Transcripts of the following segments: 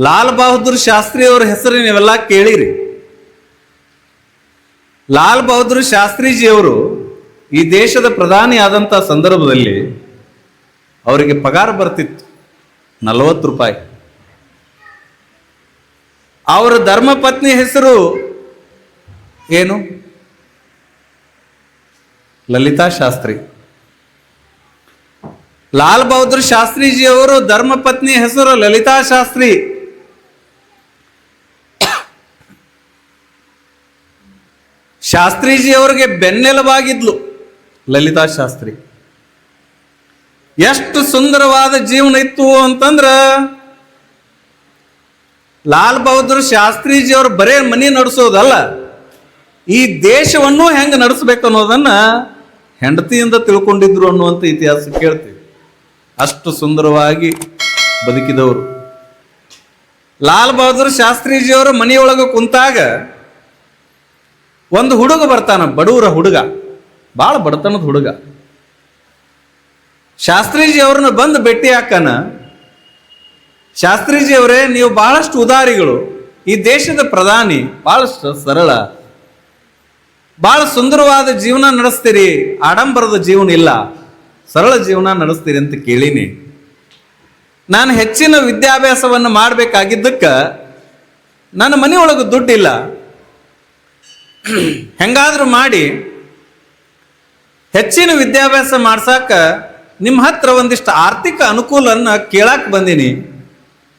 ಲಾಲ್ ಬಹದ್ದೂರ್ ಶಾಸ್ತ್ರಿ ಅವ್ರ ಹೆಸರು ನೀವೆಲ್ಲ ಕೇಳಿರಿ. ಲಾಲ್ ಬಹದ್ದೂರ್ ಶಾಸ್ತ್ರೀಜಿಯವರು ಈ ದೇಶದ ಪ್ರಧಾನಿ ಆದಂಥ ಸಂದರ್ಭದಲ್ಲಿ ಅವರಿಗೆ ಪಗಾರ ಬರ್ತಿತ್ತು. ನಲವತ್ತು ರೂಪಾಯಿ. ಅವರ ಧರ್ಮಪತ್ನಿ ಹೆಸರು ಏನು? ಲಲಿತಾ ಶಾಸ್ತ್ರಿ. ಲಾಲ್ ಬಹದ್ದೂರ್ ಶಾಸ್ತ್ರೀಜಿಯವರು ಧರ್ಮಪತ್ನಿ ಹೆಸರು ಲಲಿತಾ ಶಾಸ್ತ್ರಿ. ಶಾಸ್ತ್ರೀಜಿ ಅವರಿಗೆ ಬೆನ್ನೆಲುಬಾಗಿದ್ಲು. ಲಲಿತಾ ಶಾಸ್ತ್ರಿ. ಎಷ್ಟು ಸುಂದರವಾದ ಜೀವನ ಇತ್ತು ಅಂತಂದ್ರ ಲಾಲ್ ಬಹದ್ದೂರ್ ಶಾಸ್ತ್ರೀಜಿ ಅವರು ಬರೇ ಮನಿ ನಡೆಸೋದಲ್ಲ, ಈ ದೇಶವನ್ನು ಹೆಂಗೆ ನಡೆಸಬೇಕು ಅನ್ನೋದನ್ನ ಹೆಂಡತಿಯಿಂದ ತಿಳ್ಕೊಂಡಿದ್ರು ಅನ್ನುವಂಥ ಇತಿಹಾಸ ಕೇಳ್ತೀವಿ. ಅಷ್ಟು ಸುಂದರವಾಗಿ ಬದುಕಿದವರು. ಲಾಲ್ ಬಹದ್ದೂರ್ ಶಾಸ್ತ್ರೀಜಿಯವರು ಮನೆಯೊಳಗೆ ಕುಂತಾಗ ಒಂದು ಹುಡುಗ ಬರ್ತಾನ ಬಡವರ ಹುಡುಗ. ಭಾಳ ಬಡತನದ ಹುಡುಗ. ಶಾಸ್ತ್ರೀಜಿ ಅವ್ರನ್ನ ಬಂದು ಭೇಟಿ ಹಾಕನ. ಶಾಸ್ತ್ರೀಜಿ ಅವರೇ ನೀವು ಬಹಳಷ್ಟು ಉದಾರಿಗಳು. ಈ ದೇಶದ ಪ್ರಧಾನಿ ಬಹಳಷ್ಟು ಸರಳ. ಬಹಳ ಸುಂದರವಾದ ಜೀವನ ನಡೆಸ್ತೀರಿ, ಆಡಂಬರದ ಜೀವನ ಇಲ್ಲ. ಸರಳ ಜೀವನ ನಡೆಸ್ತೀರಿ ಅಂತ ಕೇಳಿನಿ. ನಾನು ಹೆಚ್ಚಿನ ವಿದ್ಯಾಭ್ಯಾಸವನ್ನು ಮಾಡಬೇಕಾಗಿದ್ದಕ್ಕೆ, ನನ್ನ ಮನೆಯೊಳಗೆ ದುಡ್ಡಿಲ್ಲ. ಹೆಂಗಾದ್ರೂ ಮಾಡಿ ಹೆಚ್ಚಿನ ವಿದ್ಯಾಭ್ಯಾಸ ಮಾಡ್ಸಾಕ ನಿಮ್ಮ ಹತ್ರ ಒಂದಿಷ್ಟು ಆರ್ಥಿಕ ಅನುಕೂಲವನ್ನು ಕೇಳಕ್ಕೆ ಬಂದೀನಿ.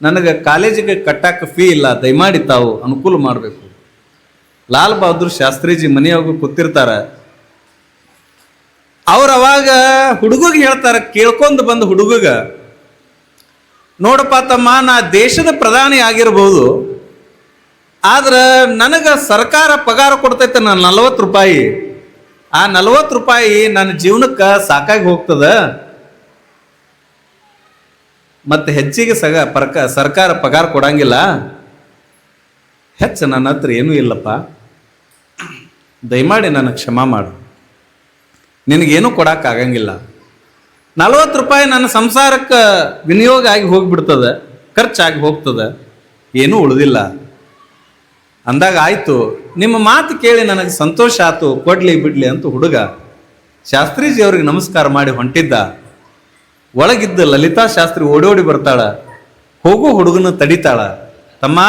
ನನಗೆ ಕಾಲೇಜಿಗೆ ಕಟ್ಟಾಕ ಫೀ ಇಲ್ಲ, ದಯಮಾಡಿ ತಾವು ಅನುಕೂಲ ಮಾಡಬೇಕು. ಲಾಲ್ ಬಹದ್ದೂರ್ ಶಾಸ್ತ್ರೀಜಿ ಮನೆಯಾಗ ಕೂತಿರ್ತಾರ. ಅವ್ರು ಅವಾಗ ಹುಡುಗಗೆ ಹೇಳ್ತಾರೆ, ಕೇಳ್ಕೊಂಡು ಬಂದ ಹುಡುಗಗ, ನೋಡಪ್ಪ ತಮ್ಮ, ನಾ ದೇಶದ ಪ್ರಧಾನಿ ಆಗಿರ್ಬೋದು. ಆದ್ರೆ ನನಗೆ ಸರ್ಕಾರ ಪಗಾರ ಕೊಡ್ತೈತೆ ನಾನು ನಲವತ್ತು ರೂಪಾಯಿ. ಆ ನಲವತ್ತು ರೂಪಾಯಿ ನನ್ನ ಜೀವನಕ್ಕೆ ಸಾಕಾಗಿ ಹೋಗ್ತದ. ಮತ್ತೆ ಹೆಚ್ಚಿಗೆ ಸಗ ಪರ್ಕ ಸರ್ಕಾರ ಪಗಾರ ಕೊಡಂಗಿಲ್ಲ. ಹೆಚ್ಚು ನನ್ನ ಹತ್ರ ಏನೂ ಇಲ್ಲಪ್ಪ. ದಯಮಾಡಿ ನನಗೆ ಕ್ಷಮ ಮಾಡು. ನಿನಗೇನು ಕೊಡೋಕ್ಕಾಗಂಗಿಲ್ಲ ನಲವತ್ತು ರೂಪಾಯಿ ನನ್ನ ಸಂಸಾರಕ್ಕೆ ವಿನಿಯೋಗ ಆಗಿ ಹೋಗ್ಬಿಡ್ತದೆ, ಖರ್ಚಾಗಿ ಹೋಗ್ತದೆ, ಏನೂ ಉಳಿದಿಲ್ಲ. ಅಂದಾಗ ಆಯಿತು, ನಿಮ್ಮ ಮಾತು ಕೇಳಿ ನನಗೆ ಸಂತೋಷ ಆತು, ಕೊಡ್ಲಿ ಬಿಡ್ಲಿ ಅಂತ ಹುಡುಗ ಶಾಸ್ತ್ರೀಜಿ ಅವ್ರಿಗೆ ನಮಸ್ಕಾರ ಮಾಡಿ ಹೊಂಟಿದ್ದ. ಒಳಗಿದ್ದ ಲಲಿತಾ ಶಾಸ್ತ್ರಿ ಓಡೋಡಿ ಬರ್ತಾಳ. ಹೋಗು ಹುಡುಗನ ತಡಿತಾಳ. ತಮ್ಮ,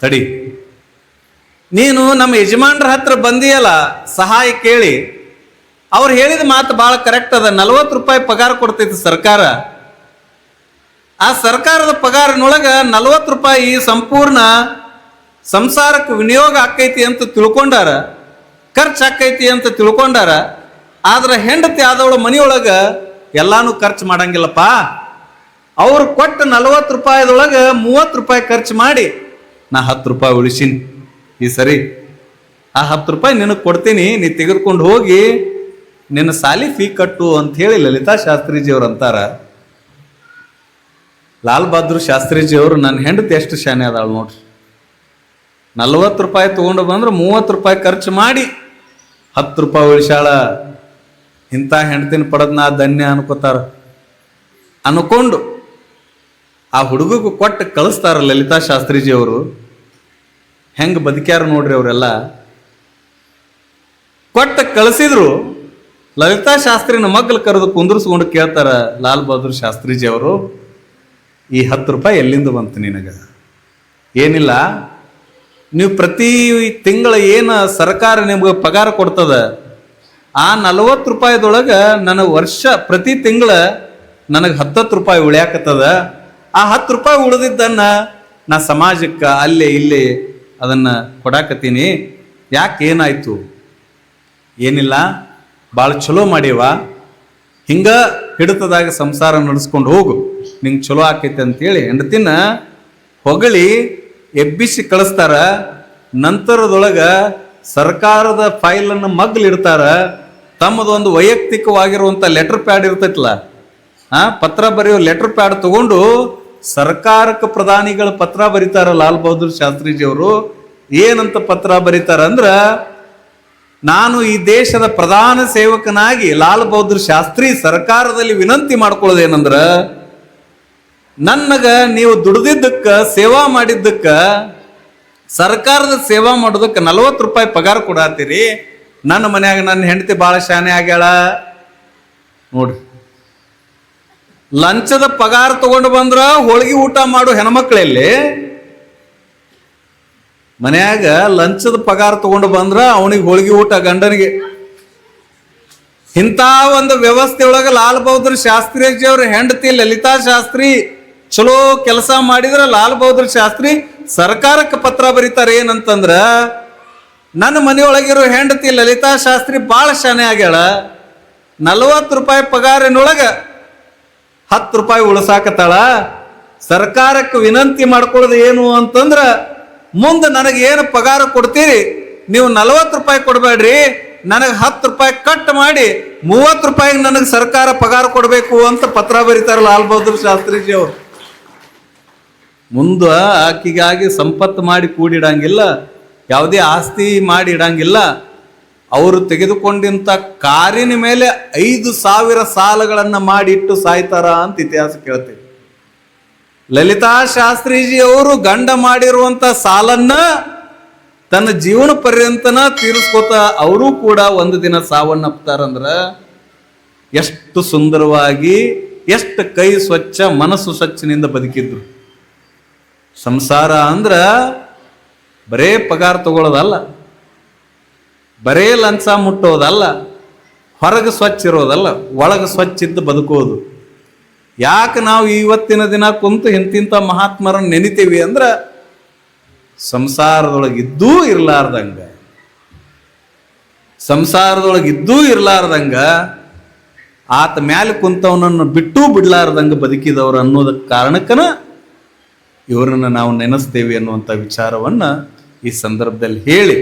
ತಡಿ. ನೀನು ನಮ್ಮ ಯಜಮಾನ್ರ ಹತ್ರ ಬಂದಿಯಲ್ಲ, ಸಹಾಯ ಕೇಳಿ. ಅವ್ರು ಹೇಳಿದ ಮಾತು ಭಾಳ ಕರೆಕ್ಟ್ ಅದ. ನಲ್ವತ್ತು ರೂಪಾಯಿ ಪಗಾರ ಕೊಡ್ತೈತಿ ಸರ್ಕಾರ. ಆ ಸರ್ಕಾರದ ಪಗಾರನೊಳಗ ನಲವತ್ತು ರೂಪಾಯಿ ಸಂಪೂರ್ಣ ಸಂಸಾರಕ್ಕೆ ವಿನಿಯೋಗ ಆಕೈತಿ ಅಂತ ತಿಳ್ಕೊಂಡಾರ, ಖರ್ಚು ಆಕೈತಿ ಅಂತ ತಿಳ್ಕೊಂಡಾರ, ಆದ್ರೆ ಹೆಂಡತಿ ಆದವಳು ಮನೆಯೊಳಗ ಎಲ್ಲಾನು ಖರ್ಚು ಮಾಡಂಗಿಲ್ಲಪ್ಪ. ಅವ್ರು ಕೊಟ್ಟ ನಲವತ್ತು ರೂಪಾಯಿದೊಳಗೆ ಮೂವತ್ತು ರೂಪಾಯಿ ಖರ್ಚು ಮಾಡಿ, ನಾ ಹತ್ತು ರೂಪಾಯಿ ಉಳಿಸೀನಿ. ಈ ಸರಿ, ಆ ಹತ್ತು ರೂಪಾಯಿ ನಿನಗೆ ಕೊಡ್ತೀನಿ, ನೀ ತೆಗೆದುಕೊಂಡು ಹೋಗಿ, ನಿನ್ನ ಸಾಲಿ ಫೀ ಕಟ್ಟು ಅಂತ ಹೇಳಿ ಲಲಿತಾ ಶಾಸ್ತ್ರೀಜಿಯವ್ರು ಅಂತಾರ. ಲಾಲ್ ಬಹದ್ದೂರ್ ಶಾಸ್ತ್ರೀಜಿಯವರು ನನ್ನ ಹೆಂಡತಿ ಎಷ್ಟು ಶಾನೆ ಅದಾಳು ನೋಡ್ರಿ. ನಲ್ವತ್ತು ರೂಪಾಯಿ ತಗೊಂಡು ಬಂದ್ರೆ ಮೂವತ್ತು ರೂಪಾಯಿ ಖರ್ಚು ಮಾಡಿ ಹತ್ತು ರೂಪಾಯಿ ಉಳಿಸಾಳ ಇಂಥ ಹೆಂಡತಿನ ಪಡೆದ್ ನಾ ಧನ್ಯ ಅನ್ಕೋತಾರ. ಅನ್ಕೊಂಡು ಆ ಹುಡುಗಗೂ ಕೊಟ್ಟು ಕಳಿಸ್ತಾರ ಲಲಿತಾ ಶಾಸ್ತ್ರೀಜಿ ಅವರು. ಹೆಂಗೆ ಬದುಕ್ಯಾರ ನೋಡ್ರಿ ಅವರೆಲ್ಲ. ಕೊಟ್ಟು ಕಳಿಸಿದ್ರು ಲಲಿತಾ ಶಾಸ್ತ್ರಿನ ಮಗ್ಲು ಕರೆದು ಕುಂದ್ರಿಸ್ಕೊಂಡು ಕೇಳ್ತಾರ ಲಾಲ್ ಬಹದ್ದೂರ್ ಶಾಸ್ತ್ರೀಜಿ ಅವರು, ಈ ಹತ್ತು ರೂಪಾಯಿ ಎಲ್ಲಿಂದ ಬಂತು ನಿನಗೆ? ಏನಿಲ್ಲ ನೀವು ಪ್ರತಿ ತಿಂಗಳ ಏನು ಸರ್ಕಾರ ನಿಮ್ಗೆ ಪಗಾರ ಕೊಡ್ತದ, ಆ ನಲವತ್ತು ರೂಪಾಯಿದೊಳಗೆ ನನಗೆ ವರ್ಷ ಪ್ರತಿ ತಿಂಗಳ ನನಗೆ ಹತ್ತತ್ತು ರೂಪಾಯಿ ಉಳಿಯಾಕತ್ತದ. ಆ ಹತ್ತು ರೂಪಾಯಿ ಉಳಿದಿದ್ದನ್ನು ನಾ ಸಮಾಜಕ್ಕೆ ಅಲ್ಲಿ ಇಲ್ಲಿ ಅದನ್ನು ಕೊಡಾಕತ್ತೀನಿ. ಯಾಕೆ ಏನಾಯ್ತು? ಏನಿಲ್ಲ ಭಾಳ ಚಲೋ ಮಾಡೀವ. ಹಿಂಗ ಹಿಡಿತದಾಗ ಸಂಸಾರ ನಡೆಸ್ಕೊಂಡು ಹೋಗು, ನಿಂಗೆ ಚಲೋ ಆಕೈತೆ ಅಂತೇಳಿ ಹೆಂಡತಿನ ಹೊಗಳಿ ಎಬ್ಬಿಸಿ ಕಳಿಸ್ತಾರ, ನಂತರದೊಳಗ ಸರ್ಕಾರದ ಫೈಲನ್ನು ಮಗ್ಲಿಡ್ತಾರ, ತಮ್ಮದೊಂದು ವೈಯಕ್ತಿಕವಾಗಿರುವಂಥ ಲೆಟರ್ ಪ್ಯಾಡ್ ಇರ್ತೈತಲ್ಲ ಆ, ಪತ್ರ ಬರೆಯೋ ಲೆಟರ್ ಪ್ಯಾಡ್ ತಗೊಂಡು ಸರ್ಕಾರಕ್ಕೆ ಪ್ರಧಾನಿಗಳ ಪತ್ರ ಬರೀತಾರ ಲಾಲ್ ಬಹದ್ದೂರ್ ಶಾಸ್ತ್ರೀಜಿ ಅವರು. ಏನಂತ ಪತ್ರ ಬರೀತಾರ ಅಂದ್ರ, ನಾನು ಈ ದೇಶದ ಪ್ರಧಾನ ಸೇವಕನಾಗಿ ಲಾಲ್ ಬಹದ್ದೂರ್ ಶಾಸ್ತ್ರಿ ಸರ್ಕಾರದಲ್ಲಿ ವಿನಂತಿ ಮಾಡ್ಕೊಳ್ಳೋದೇನಂದ್ರ ನನಗ ನೀವು ದುಡ್ದಿದ್ದಕ್ಕ, ಸೇವಾ ಮಾಡಿದ್ದಕ್ಕ, ಸರ್ಕಾರದ ಸೇವಾ ಮಾಡೋದಕ್ಕೆ ನಲವತ್ತು ರೂಪಾಯಿ ಪಗಾರ ಕೊಡಾತೀರಿ. ನನ್ನ ಮನ್ಯಾಗ ನನ್ನ ಹೆಂಡತಿ ಭಾಳ ಶಾನೆ ಆಗ್ಯಾಳ. ನೋಡ್ರಿ ಲಂಚದ ಪಗಾರ ತಗೊಂಡು ಬಂದ್ರ ಹೋಳಿಗೆ ಊಟ ಮಾಡು ಹೆಣ್ಮಕ್ಳಲ್ಲಿ ಮನ್ಯಾಗ ಲಂಚದ ಪಗಾರ ತಗೊಂಡು ಬಂದ್ರ ಅವನಿಗೆ ಹೋಳಿಗೆ ಊಟ ಗಂಡನಿಗೆ. ಇಂಥ ಒಂದು ವ್ಯವಸ್ಥೆ ಒಳಗೆ ಲಾಲ್ ಬಹದ್ದೂರ್ ಶಾಸ್ತ್ರಿಜಿ ಅವ್ರ ಹೆಂಡತಿ ಲಲಿತಾ ಶಾಸ್ತ್ರಿ ಚಲೋ ಕೆಲಸ ಮಾಡಿದ್ರೆ ಲಾಲ್ ಬಹದ್ದೂರ್ ಶಾಸ್ತ್ರಿ ಸರ್ಕಾರಕ್ಕೆ ಪತ್ರ ಬರೀತಾರೆ ಏನಂತಂದ್ರ, ನನ್ನ ಮನೆಯೊಳಗಿರೋ ಹೆಂಡತಿ ಲಲಿತಾ ಶಾಸ್ತ್ರಿ ಭಾಳ ಶಾನೆ ಆಗ್ಯಾಳ, ನಲವತ್ತು ರೂಪಾಯಿ ಪಗಾರಿನೊಳಗ ಹತ್ತು ರೂಪಾಯಿ ಉಳಿಸಾಕತ್ತಾಳ, ಸರ್ಕಾರಕ್ಕೆ ವಿನಂತಿ ಮಾಡ್ಕೊಳ್ಳೋದು ಏನು ಅಂತಂದ್ರ, ಮುಂದೆ ನನಗೆ ಏನು ಪಗಾರ ಕೊಡ್ತೀರಿ, ನೀವು ನಲವತ್ತು ರೂಪಾಯಿ ಕೊಡಬೇಡ್ರಿ, ನನಗೆ ಹತ್ತು ರೂಪಾಯಿ ಕಟ್ ಮಾಡಿ, ಮೂವತ್ತು ರೂಪಾಯಿಗೆ ನನಗೆ ಸರ್ಕಾರ ಪಗಾರ ಕೊಡಬೇಕು ಅಂತ ಪತ್ರ ಬರೀತಾರೆ ಲಾಲ್ ಬಹದ್ದೂರ್ ಶಾಸ್ತ್ರಿಜಿ ಅವರು. ಮುಂದೆ ಆಕಿಗಾಗಿ ಸಂಪತ್ತು ಮಾಡಿ ಕೂಡಿಡಂಗಿಲ್ಲ, ಯಾವುದೇ ಆಸ್ತಿ ಮಾಡಿ ಇಡಂಗಿಲ್ಲ. ಅವರು ತೆಗೆದುಕೊಂಡಿಂತ ಕಾರಿನ ಮೇಲೆ ಐದು ಸಾವಿರ ಸಾಲಗಳನ್ನು ಮಾಡಿಟ್ಟು ಸಾಯ್ತಾರ ಅಂತ ಇತಿಹಾಸ ಕೇಳ್ತೀವಿ. ಲಲಿತಾ ಶಾಸ್ತ್ರೀಜಿ ಅವರು ಗಂಡ ಮಾಡಿರುವಂತ ಸಾಲನ್ನ ತನ್ನ ಜೀವನ ಪರ್ಯಂತನ ತೀರಿಸ್ಕೋತ ಅವರು ಕೂಡ ಒಂದು ದಿನ ಸಾವನ್ನಪ್ತಾರಂದ್ರ ಎಷ್ಟು ಸುಂದರವಾಗಿ, ಎಷ್ಟು ಕೈ ಸ್ವಚ್ಛ, ಮನಸ್ಸು ಸ್ವಚ್ಛನಿಂದ ಬದುಕಿದ್ರು. ಸಂಸಾರ ಅಂದ್ರೆ ಬರೇ ಪಗಾರ ತಗೊಳ್ಳೋದಲ್ಲ ಬರೇ ಲಂಚ ಮುಟ್ಟೋದಲ್ಲ, ಹೊರಗೆ ಸ್ವಚ್ಛ ಇರೋದಲ್ಲ, ಒಳಗೆ ಸ್ವಚ್ಛ ಇದ್ದು ಬದುಕೋದು. ಯಾಕೆ ನಾವು ಇವತ್ತಿನ ದಿನ ಕುಂತು ಇಂತಿಂಥ ಮಹಾತ್ಮರನ್ನು ನೆನಿತೀವಿ ಅಂದ್ರೆ ಸಂಸಾರದೊಳಗಿದ್ದೂ ಇರಲಾರ್ದಂಗ. ಸಂಸಾರದೊಳಗಿದ್ದೂ ಇರಲಾರ್ದಂಗೆ, ಆತ ಮ್ಯಾಲೆ ಕುಂತವನನ್ನು ಬಿಟ್ಟು ಬಿಡ್ಲಾರ್ದಂಗ ಬದುಕಿದವರು ಅನ್ನೋದಕ್ಕೆ ಕಾರಣಕ್ಕನ ಇವರನ್ನು ನಾವು ನೆನೆಸ್ತೇವೆ ಅನ್ನುವಂಥ ವಿಚಾರವನ್ನು ಈ ಸಂದರ್ಭದಲ್ಲಿ ಹೇಳಿ